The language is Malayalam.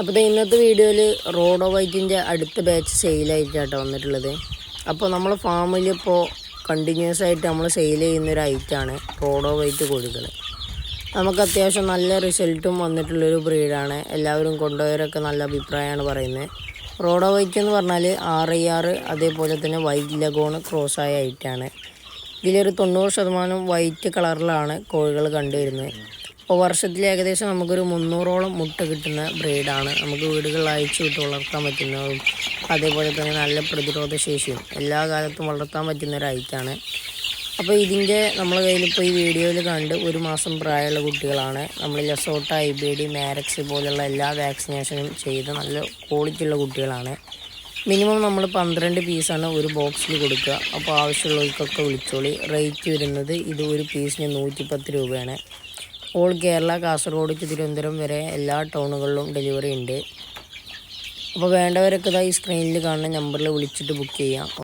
അപ്പോൾ ഇന്നത്തെ വീഡിയോയിൽ റോഡോ വൈറ്റിന്റെ അടുത്ത ബാച്ച് സെയിലായിട്ടാട്ടോ വന്നിട്ടുള്ളത്. അപ്പോൾ നമ്മൾ ഫാമിൽ ഇപ്പോൾ കണ്ടിന്യൂസ് ആയിട്ട് നമ്മൾ സെയിൽ ചെയ്യുന്ന ഒരു ഐറ്റാണ് റോഡോ വൈറ്റ് കോഴികൾ നമുക്ക് അത്യാവശ്യം നല്ല റിസൾട്ടും വന്നിട്ടുള്ളൊരു ബ്രീഡാണ് എല്ലാവരും കൊണ്ടുപോയവരൊക്കെ നല്ല അഭിപ്രായമാണ് പറയുന്നത് റോഡോ വൈറ്റ് എന്ന് പറഞ്ഞാൽ ആർ ഐ ആർ അതേപോലെ തന്നെ വൈറ്റ് ലഗോൺ ആയ ഐറ്റാണ് ഇതിലൊരു തൊണ്ണൂറ് ശതമാനം വൈറ്റ് കളറിലാണ് കോഴികൾ കണ്ടുവരുന്നത്. അപ്പോൾ വർഷത്തിൽ ഏകദേശം നമുക്കൊരു മുന്നൂറോളം മുട്ട കിട്ടുന്ന ബ്രീഡാണ് നമുക്ക് വീടുകളിൽ അയച്ചു വിട്ട് വളർത്താൻ പറ്റുന്നതും അതേപോലെ തന്നെ നല്ല പ്രതിരോധ ശേഷിയും എല്ലാ കാലത്തും വളർത്താൻ പറ്റുന്ന ഒരു ഐറ്റാണ് അപ്പോൾ ഇതിന്റെ നമ്മളെ കയ്യിൽ ഇപ്പോൾ ഈ വീഡിയോയിൽ കണ്ട് ഒരു മാസം പ്രായമുള്ള കുട്ടികളാണ്. നമ്മൾ LaSota I B D Marek's പോലുള്ള എല്ലാ വാക്സിനേഷനും ചെയ്ത് നല്ല ക്വാളിറ്റി ഉള്ള കുട്ടികളാണ്. മിനിമം നമ്മൾ പന്ത്രണ്ട് പീസാണ് ഒരു ബോക്സിൽ കൊടുക്കുക. അപ്പോൾ ആവശ്യമുള്ളവർക്കൊക്കെ വിളിച്ചോളി. റേറ്റ് വരുന്നത് ഇത് ഒരു പീസിന് നൂറ്റിപ്പത്ത് രൂപയാണ്. ഓൾ കേരള കാസർഗോഡ് തിരുവനന്തപുരം വരെ എല്ലാ ടൗണുകളിലും ഡെലിവറി ഉണ്ട്. അപ്പോൾ വേണ്ടവരൊക്കെ ഇതാ ഈ സ്ക്രീനിൽ കാണുന്ന നമ്പറിൽ വിളിച്ചിട്ട് ബുക്ക് ചെയ്യാം.